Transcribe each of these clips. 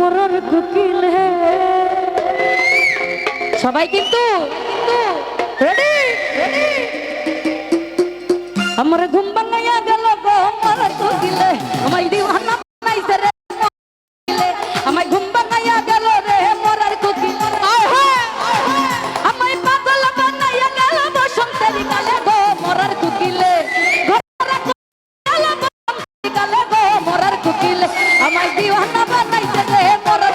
মরর কুকিল হে। সবাই কিন্তু আমার ঘুম ভাঙাইয়া গেল গো মরর কুকিলে আমায় দিওয়ানা আমায় দিওয়ানা বানাইছে রে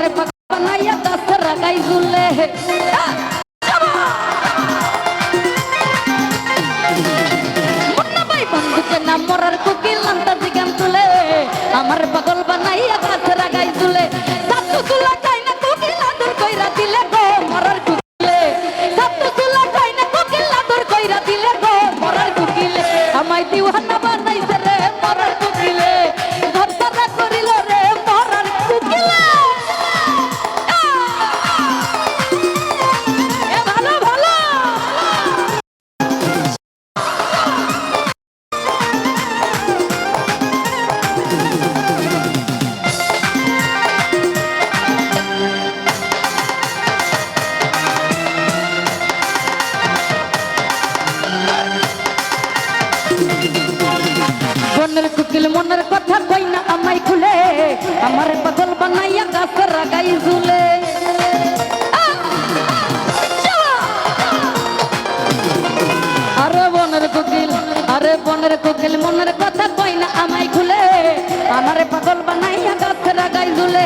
আমার বানাইয়া দাস রাগাই ঝুলে বনের কুকিল মনের কথা কই না আমায় খুলে? আমার বদল বানাইয়া গাছের রাগাই ঝুলে। আরে বনের কুকিল, আরে বনের কুকিল, মনের কথা কই না আমায় খুলে? আমারে পাগল বানাইয়া গাছের রাগাই ঝুলে।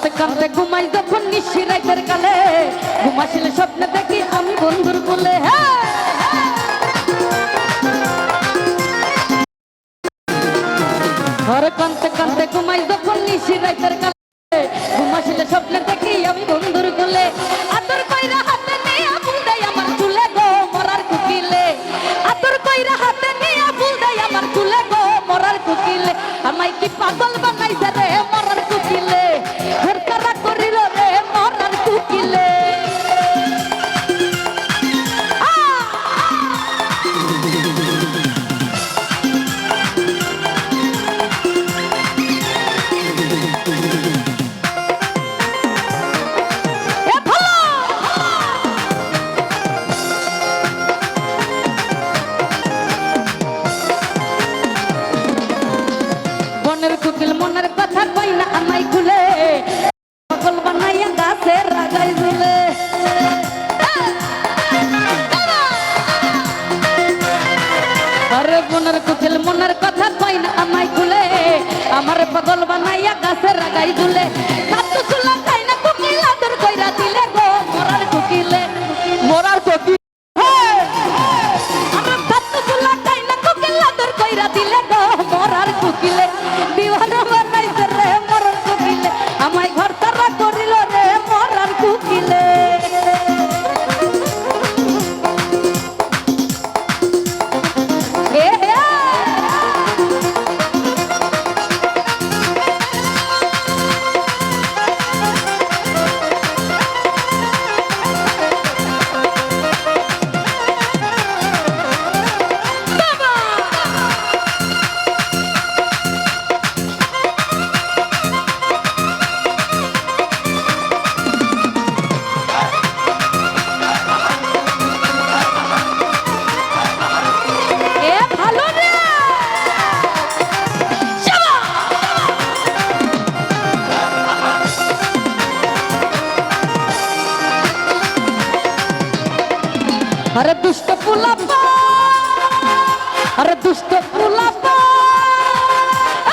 ওরে কান্তে কান্তে ঘুমাই যখন নিশি রাইতের কালে। ঘুমাসিলে স্বপ্নে দেখি আমি বন্ধুর বলে ওরে কান্তে কান্তে ঘুমাই যখন নিশি রাইতের কালে। ঘুমাসিলে স্বপ্নে দেখি আমি বন্ধুর বলে আদর কইরা হাতে নিয়ে ফুল দেয় আমার চুলে গো, মরার কুকিলে। আদর কইরা হাতে নিয়ে ফুল দেয় আমার চুলে গো, মরার কুকিলে। আমায় কি পাগল বানাইছে রে পাগল বানাইয়া গাছের রাগাই ঝুলে আরে দুষ্ট পুলাপা। আরে দুষ্ট পুলাপা।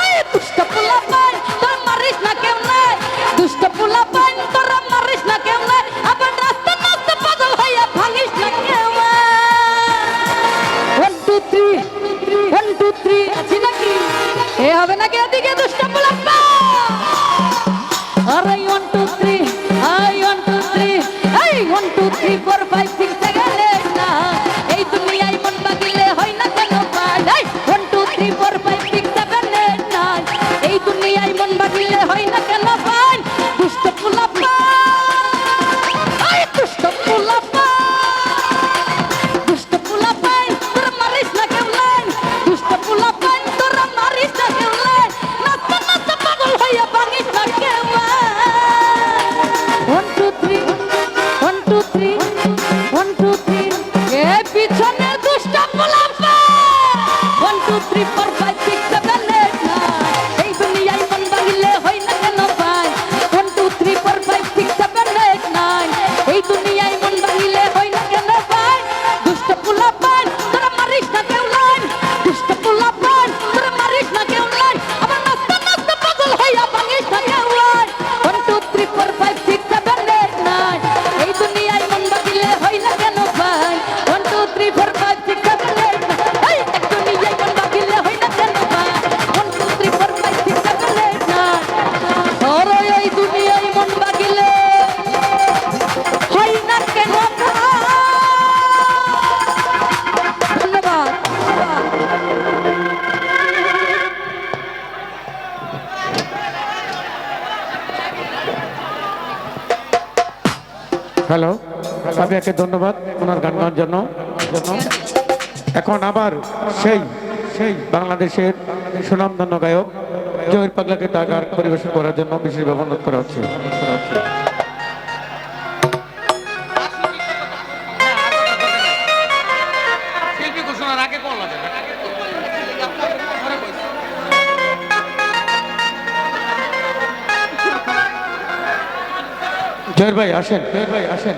এই দুষ্ট পুলাপা, তোর মারিস না কেউ নাই। দুষ্ট পুলাপা, তোর মারিস না কেউ নাই। আবার রাস্তা রাস্তা পাগল হইয়া ভাঙিস না কেউ one two three one two three আছি নাকি? এ হবে নাকি এদিকে দুষ্ট হ্যালো আমি একে ধন্যবাদ ওনার গান গাওয়ার জন্য। এখন আবার সেই সেই বাংলাদেশের সুনামধন্য গায়ক জয়ের পাগলাকে তার গান পরিবেশন করার জন্য বিশেষভাবে অনুরোধ করা হচ্ছে। জয়ের ভাই আসেন। জয়ের ভাই আসেন